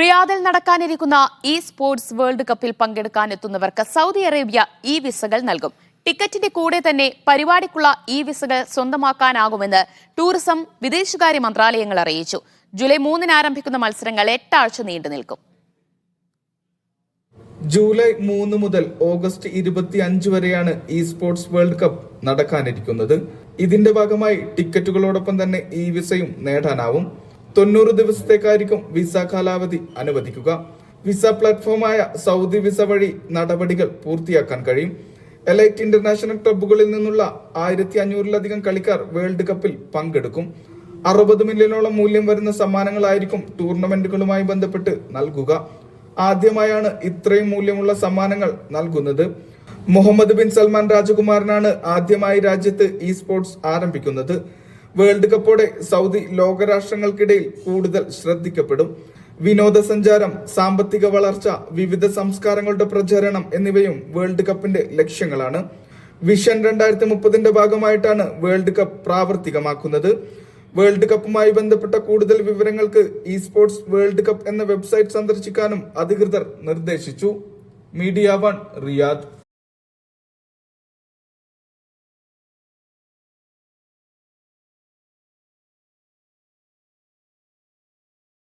റിയാദിൽ നടക്കാനിരിക്കുന്ന E sports world കപ്പിൽ പങ്കെടുക്കാൻ എത്തുന്നവർക്ക് സൗദി അറേബ്യ ഇ വിസകൾ നൽകും. ടിക്കറ്റിന്റെ കൂടെ തന്നെ പരിപാടിക്കുള്ള ഇ വിസകൾ സ്വന്തമാക്കാനാകുമെന്ന് ടൂറിസം വിദേശകാര്യ മന്ത്രാലയങ്ങൾ അറിയിച്ചു. ജൂലൈ മൂന്നിന് ആരംഭിക്കുന്ന മത്സരങ്ങൾ എട്ടാഴ്ച നീണ്ടു നിൽക്കും. ജൂലൈ മൂന്ന് മുതൽ ഓഗസ്റ്റ് ഇരുപത്തി അഞ്ച് വരെയാണ് ഇ സ്പോർട്സ് വേൾഡ് കപ്പ് നടക്കാനിരിക്കുന്നത്. ഇതിന്റെ ഭാഗമായി ടിക്കറ്റുകളോടൊപ്പം തന്നെ ഇ വിസയും നേടാനാവും. തൊണ്ണൂറ് ദിവസത്തേക്കായിരിക്കും വിസ കാലാവധി അനുവദിക്കുക. വിസ പ്ലാറ്റ്ഫോമായ സൗദി വിസ വഴി നടപടികൾ പൂർത്തിയാക്കാൻ കഴിയും. എലൈറ്റ് ഇന്റർനാഷണൽ ക്ലബ്ബുകളിൽ നിന്നുള്ള ആയിരത്തി അഞ്ഞൂറിലധികം കളിക്കാർ വേൾഡ് കപ്പിൽ പങ്കെടുക്കും. അറുപത് മില്യണോളം മൂല്യം വരുന്ന സമ്മാനങ്ങളായിരിക്കും ടൂർണമെന്റുകളുമായി ബന്ധപ്പെട്ട് നൽകുക. ആദ്യമായാണ് ഇത്രയും മൂല്യമുള്ള സമ്മാനങ്ങൾ നൽകുന്നത്. മുഹമ്മദ് ബിൻ സൽമാൻ രാജകുമാരനാണ് ആദ്യമായി രാജ്യത്ത് ഇ സ്പോർട്സ് ആരംഭിക്കുന്നത്. വേൾഡ് കപ്പോടെ സൗദി ലോകരാഷ്ട്രങ്ങൾക്കിടയിൽ കൂടുതൽ ശ്രദ്ധിക്കപ്പെടും. വിനോദസഞ്ചാരം സാമ്പത്തിക വളർച്ച വിവിധ സംസ്കാരങ്ങളുടെ പ്രചരണം എന്നിവയും വേൾഡ് കപ്പിന്റെ ലക്ഷ്യങ്ങളാണ്. വിഷൻ രണ്ടായിരത്തി മുപ്പതിന്റെ ഭാഗമായിട്ടാണ് വേൾഡ് കപ്പ് പ്രാവർത്തികമാക്കുന്നത്. വേൾഡ് കപ്പുമായി ബന്ധപ്പെട്ട കൂടുതൽ വിവരങ്ങൾക്ക് ഇ സ്പോർട്സ് വേൾഡ് കപ്പ് എന്ന വെബ്സൈറ്റ് സന്ദർശിക്കാനും അധികൃതർ നിർദ്ദേശിച്ചു. Media One Riyadh.